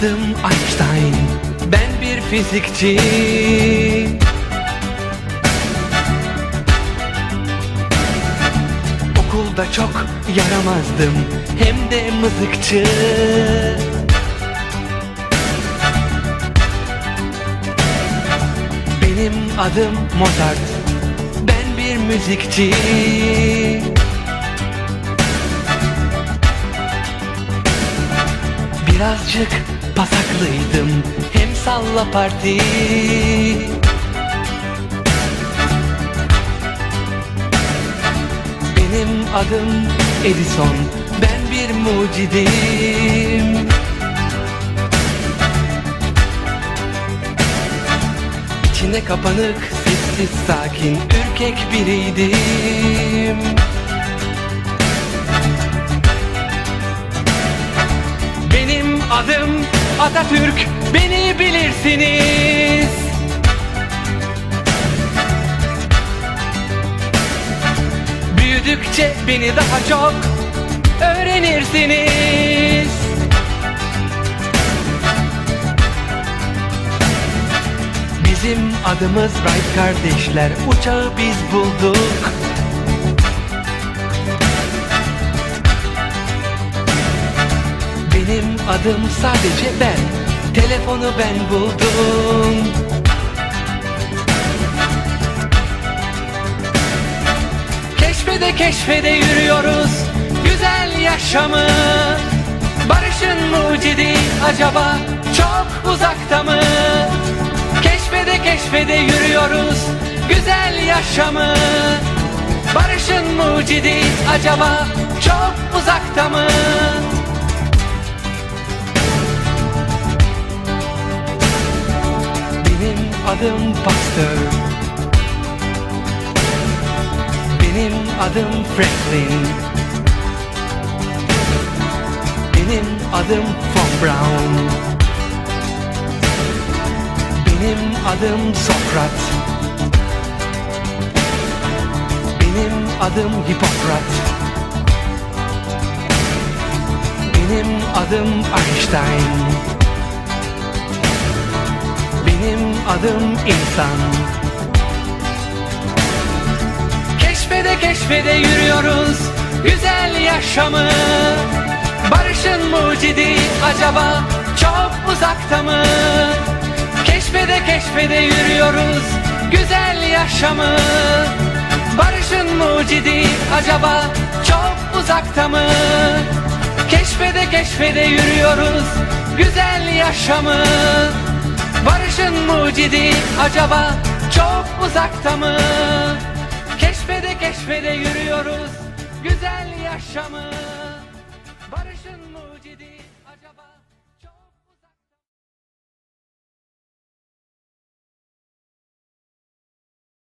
Adım Einstein, ben bir fizikçi. Okulda çok yaramazdım, hem de mızıkçı. Benim adım Mozart, ben bir müzikçi. Birazcık pasaklıydım hem salla parti. Benim adım Edison. Ben bir mucidim. İçine kapanık sessiz sakin ürkek biriydim. Benim adım Atatürk Beni bilirsiniz. Büyüdükçe beni daha çok öğrenirsiniz. Bizim adımız Wright kardeşler Uçağı biz bulduk Benim adım sadece ben Telefonu ben buldum. Keşfede keşfede yürüyoruz Güzel yaşamı. Barışın mucidi acaba çok uzakta mı? Keşfede keşfede yürüyoruz Güzel yaşamı. Barışın mucidi acaba çok uzakta adım Pasteur Benim adım Franklin. Benim adım Von Braun. Benim adım Sokrat Benim adım Hipokrat Benim adım Einstein benim adım insan Keşfede keşfede yürüyoruz Güzel yaşamı Barışın mucidi acaba çok uzakta mı? Keşfede keşfede yürüyoruz Güzel yaşamı Barışın mucidi acaba çok uzakta mı? Keşfede keşfede yürüyoruz Güzel yaşamı Mucidi acaba çok uzakta mı? Keşfede keşfede yürüyoruz güzel yaşamı Barışın mucidi